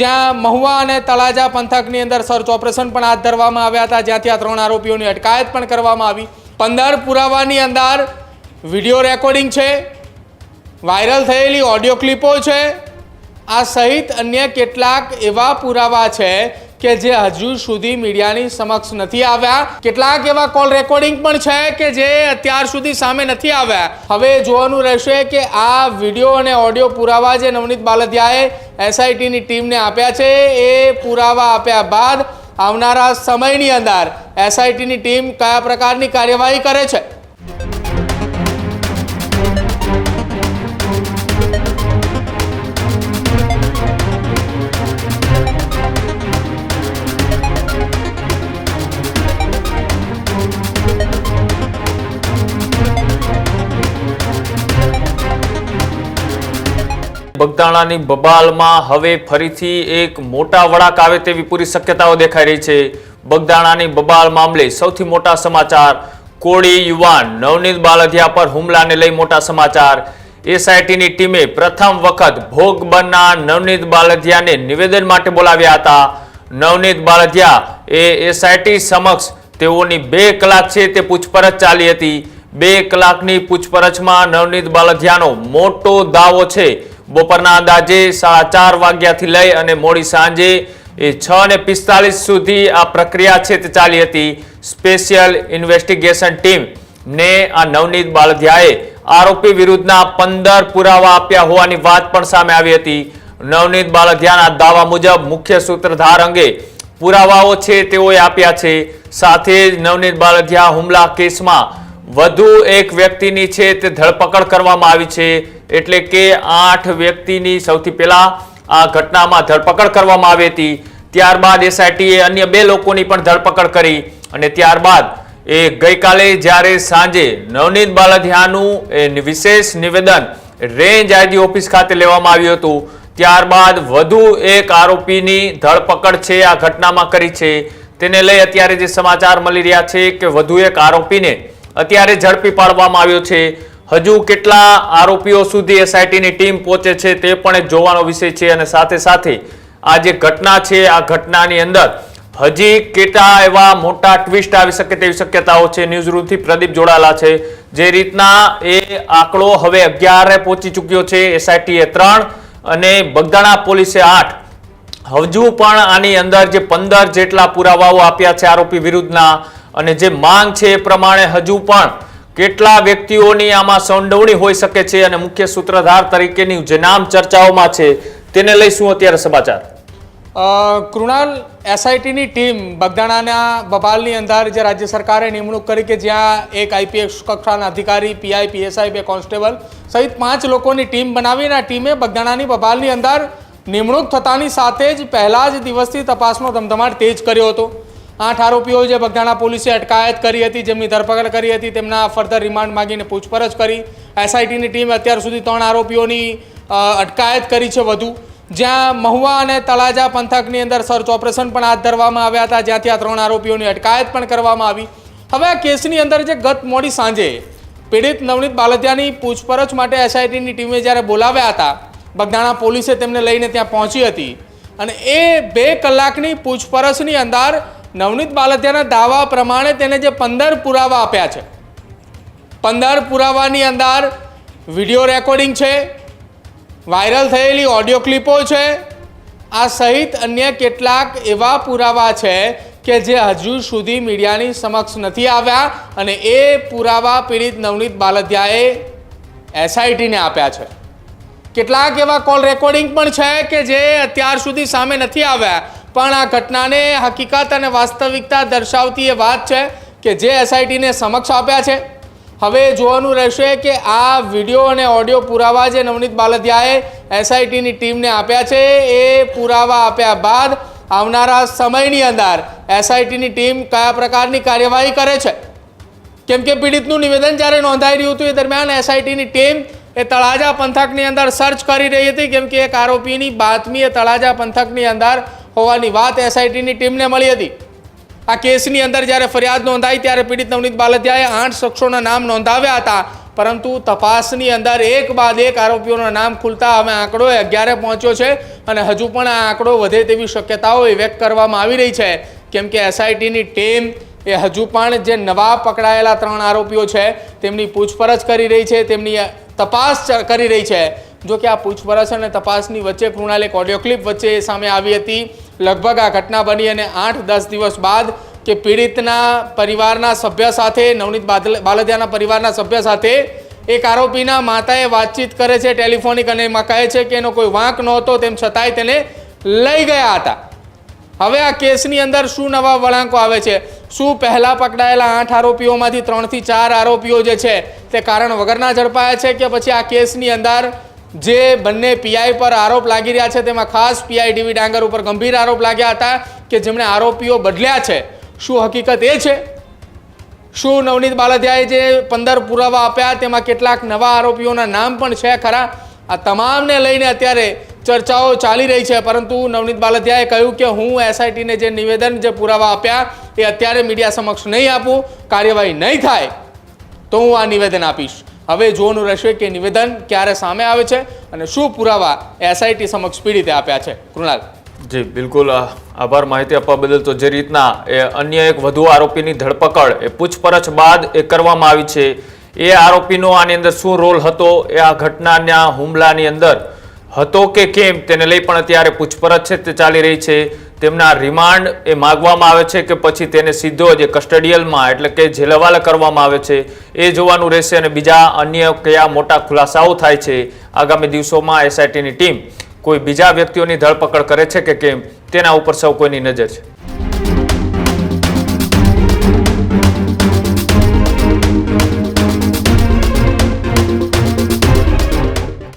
જ્યાં મહુવા અને તળાજા પંથકની અંદર સર્ચ ઓપરેશન પણ હાથ ધરવામાં આવ્યા હતા. જ્યાંથી આ ત્રણ આરોપીઓની અટકાયત પણ કરવામાં આવી. પંદર પુરાવાની અંદર વીડિયો રેકોર્ડિંગ છે. વાયરલ થયેલી ઓડિયો ક્લિપો છે. આ સહિત અન્ય કેટલાક એવા પુરાવા છે કે જે હજુ સુધી મીડિયાની સમક્ષ નથી આવ્યા. કેટલાક એવા કોલ રેકોર્ડિંગ પણ છે કે જે અત્યાર સુધી સામે નથી આવ્યા. હવે જોવાનું રહેશે કે આ વીડિયો અને ઓડિયો પુરાવા જે નવનીત બાલદિયાએ એસઆઈટીની ટીમને આપ્યા છે, એ પુરાવા આપ્યા બાદ આવનારા સમયની અંદર એસઆઈટીની ટીમ કયા પ્રકારની કાર્યવાહી કરે છે? બગદાણાની બબાલમાં હવે ફરીથી એક મોટા વળાક આવે તેવી પૂરી શક્યતાઓ દેખાઈ રહી છે. બગદાણાની બબાલ મામલે સૌથી મોટા સમાચાર, કોળી યુવાન નવનીત બાલધિયા પર હુમલાને લઈ મોટા સમાચાર. એસઆઈટીની ટીમે પ્રથમ વખત ભોગ બનનાર નવનીત બાલધિયાને નિવેદન માટે બોલાવ્યા હતા. નવનીત બાલધિયા એ એસઆઈટી સમક્ષ તેઓની બે કલાક છે તે પૂછપરછ ચાલી હતી. બે કલાકની પૂછપરછમાં નવનીત બાલધિયાનો મોટો દાવો છે બપોરના અંદાજે સાડા ચાર વાગ્યાથી લઈ અને મોડી સાંજે એ છ ને પિસ્તાલીસ સુધી આ પ્રક્રિયા છે તે ચાલી હતી. સ્પેશિયલ ઇન્વેસ્ટિગેશન ટીમ ને આ નવનીત બાળધિયાએ આરોપી વિરુદ્ધના પંદર પુરાવા આપ્યા હોવાની વાત પણ સામે આવી હતી. નવનીત બાળધિયાના દાવા મુજબ મુખ્ય સૂત્રધાર અંગે પુરાવાઓ છે તેઓએ આપ્યા છે. સાથે જ નવનીત બાળધિયા હુમલા કેસમાં વધુ એક વ્યક્તિની છે તે ધરપકડ કરવામાં આવી છે. એટલે કે આઠ વ્યક્તિની સૌથી પહેલા આ ઘટનામાં ધરપકડ કરવામાં આવી હતી. ત્યારબાદ એસઆઈટીએ અન્ય બે લોકોની પણ ધરપકડ કરી અને ત્યારબાદ એ ગઈકાલે જ્યારે સાંજે નવનીત બાલધિયાનું એ વિશેષ નિવેદન રેન્જ આઈજી ઓફિસ ખાતે લેવામાં આવ્યું હતું. ત્યારબાદ વધુ એક આરોપીની ધરપકડ છે, આ ઘટનામાં કરી છે. તેને લઈ અત્યારે જે સમાચાર મળી રહ્યા છે કે વધુ એક આરોપીને અત્યારે ઝડપી પાડવામાં આવ્યો છે. હજુ કેટલા આરોપીઓ સુધી એસઆઈટીની ટીમ પહોંચે છે તે પણ એક જોવાનો વિષય છે અને સાથે સાથે આ જે ઘટના છે, આ ઘટનાની અંદર હજી કેટલા એવા મોટા ટ્વિસ્ટ આવી શકે તેવી શક્યતાઓ છે? ન્યૂઝ રૂમથી પ્રદીપ જોડાયેલા છે. જે રીતના એ આંકડો હવે અગિયારે પહોંચી ચૂક્યો છે એસઆઈટીએ ત્રણ અને બગદાણા પોલીસે આઠ. હજુ પણ આની અંદર જે પંદર જેટલા પુરાવાઓ આપ્યા છે આરોપી વિરુદ્ધના અને જે માંગ છે એ પ્રમાણે હજુ પણ કેટલા વ્યક્તિઓની આમાં સંડવણી હોઈ શકે છે અને મુખ્ય સૂત્રધાર તરીકેની જે નામ ચર્ચાઓમાં છે તેને લઈ શું અત્યારે સમાચાર. કૃણાલ એસઆઈટીની ટીમ બગદાણાના બબાલની અંદર જે રાજ્ય સરકારે નિમણૂક કરી કે જ્યાં એક આઈપીએસ કક્ષાના અધિકારી પીઆઈ પીએસઆઈ બે કોન્સ્ટેબલ સહિત પાંચ લોકોની ટીમ બનાવીને આ ટીમે બગદાણાની બબાલની અંદર નિમણૂક થતાની સાથે જ પહેલા જ દિવસથી તપાસનો ધમધમાટ તેજ કર્યો હતો. આઠ આરોપીઓ જે બગદાણા પોલીસે અટકાયત કરી હતી, જેમની ધરપકડ કરી હતી, તેમના ફર્ધર રિમાન્ડ માંગીને પૂછપરછ કરી. એસઆઈટીની ટીમે અત્યાર સુધી ત્રણ આરોપીઓની અટકાયત કરી છે વધુ. જ્યાં મહુવા અને તળાજા પંથકની અંદર સર્ચ ઓપરેશન પણ હાથ ધરવામાં આવ્યા હતા, જ્યાંથી આ ત્રણ આરોપીઓની અટકાયત પણ કરવામાં આવી. હવે આ કેસની અંદર જે ગત મોડી સાંજે પીડિત નવનીત બાલદિયાની પૂછપરછ માટે એસઆઈટીની ટીમે જ્યારે બોલાવ્યા હતા બગદાણા પોલીસે તેમને લઈને ત્યાં પહોંચી હતી. અને એ બે કલાકની પૂછપરછની અંદર નવનીત બાલદિયાના દાવા પ્રમાણે તેને જે પંદર પુરાવા આપ્યા છે. પંદર પુરાવાની અંદર વીડિયો રેકોર્ડિંગ છે, વાયરલ થયેલી ઓડિયો ક્લિપો છે, આ સહિત અન્ય કેટલાક એવા પુરાવા છે કે જે હજુ સુધી મીડિયાની સમક્ષ નથી આવ્યા અને એ પુરાવા પીડિત નવનીત બાલદિયાએ એસઆઈટીને આપ્યા છે. કેટલાક એવા કોલ રેકોર્ડિંગ પણ છે કે જે અત્યાર સુધી સામે નથી આવ્યા. પણ આ ઘટનાને હકીકત અને વાસ્તવિકતા દર્શાવતી એ વાત છે કે જે એસઆઈટીને સમક્ષ આપ્યા છે. હવે જોવાનું રહેશે કે આ વીડિયો અને ઓડિયો પુરાવા જે નવનીત બાલદિયાએ એસઆઈટીની ટીમને આપ્યા છે, એ પુરાવા આપ્યા બાદ આવનારા સમયની અંદર એસઆઈટીની ટીમ કયા પ્રકારની કાર્યવાહી કરે છે? કેમ કે પીડિતનું નિવેદન જ્યારે નોંધાઈ રહ્યું હતું એ દરમિયાન એસઆઈટીની ટીમ એ તળાજા પંથકની અંદર સર્ચ કરી રહી હતી, કેમ કે એક આરોપીની બાતમી એ તળાજા પંથકની અંદર હોવાની વાત એસઆઈટીની ટીમને મળી હતી. આ કેસની અંદર જ્યારે ફરિયાદ નોંધાઈ ત્યારે પીડિત નવનીત બાલદિયાએ આઠ શખ્સોના નામ નોંધાવ્યા હતા. પરંતુ તપાસની અંદર એક બાદ એક આરોપીઓના નામ ખુલતા હવે આંકડો અગિયારે પહોંચ્યો છે અને હજુ પણ આ આંકડો વધે તેવી શક્યતાઓ વ્યક્ત કરવામાં આવી રહી છે. કેમ કે એસઆઈટીની ટીમ એ હજુ પણ જે નવા પકડાયેલા ત્રણ આરોપીઓ છે, તેમની પૂછપરછ કરી રહી છે, તેમની તપાસ કરી રહી છે. જો કે આ પૂછપરછ અને તપાસની વચ્ચે કૃણાલ એક ઓડિયો ક્લિપ વચ્ચે સામે આવી હતી. લગભગ આ ઘટના બની અને આઠ દસ દિવસ બાદ કે પીડિતના પરિવારના સભ્ય સાથે, નવનીત બાલદિયાના પરિવારના સભ્ય સાથે એક આરોપીના માતાએ વાતચીત કરે છે ટેલિફોનિક અને એમાં કહે છે કે એનો કોઈ વાંક નહોતો, તેમ છતાંય તેને લઈ ગયા હતા. હવે આ કેસની અંદર શું નવા વળાંકો આવે છે? શું પહેલાં પકડાયેલા આઠ આરોપીઓમાંથી ત્રણથી ચાર આરોપીઓ જે છે તે કારણ વગરના ઝડપાયા છે કે પછી આ કેસની અંદર જે બંને પીઆઈ પર આરોપ લાગી રહ્યા છે, તેમાં ખાસ પીઆઈ ડીવી ડાંગર ઉપર ગંભીર આરોપ લાગ્યા હતા કે જેમણે આરોપીઓ બદલ્યા છે. શું હકીકત એ છે? શું નવનીત બાલદિયાએ જે પંદર પુરાવા આપ્યા, તેમાં કેટલાક નવા આરોપીઓના નામ પણ છે ખરા? આ તમામને લઈને અત્યારે ચર્ચાઓ ચાલી રહી છે, પરંતુ નવનીત બાલધિયાએ કહ્યું કે હું એસઆઈટીને જે નિવેદન, જે પુરાવા આપ્યા, એ અત્યારે મીડિયા સમક્ષ નહીં આપું, કાર્યવાહી નહીં થાય, તો હું આ નિવેદન આપીશ. હવે જોવાનું રહેશે કે નિવેદન ક્યારે સામે આવે છે અને શું પુરાવા એસઆઈટી સમક્ષ પીડિતે આપ્યા છે. કૃણાલ. જી, બિલકુલ આભાર માહિતી આપવા બદલ તો જે રીતના એ અન્ય એક વધુ આરોપીની ધરપકડ એ પૂછપરછ બાદ એ કરવામાં આવી છે. એ આરોપીનો આની અંદર શું રોલ હતો? એ આ ઘટનાના હુમલાની અંદર હતો કે કેમ? તેને લઈ પણ અત્યારે પૂછપરછ છે તે ચાલી રહી છે. તેમના રિમાન્ડ એ માગવામાં આવે છે કે પછી તેને સીધો જે કસ્ટડિયલમાં એટલે કે જેલ હવાલે કરવામાં આવે છે. એ જોવાનું રહેશે અને બીજા અન્ય કયા મોટા ખુલાસાઓ થાય છે આગામી દિવસોમાં એસઆઈટીની ટીમ કોઈ બીજા વ્યક્તિઓની ધરપકડ કરે છે કે કેમ તેના ઉપર સૌ કોઈની નજર છે.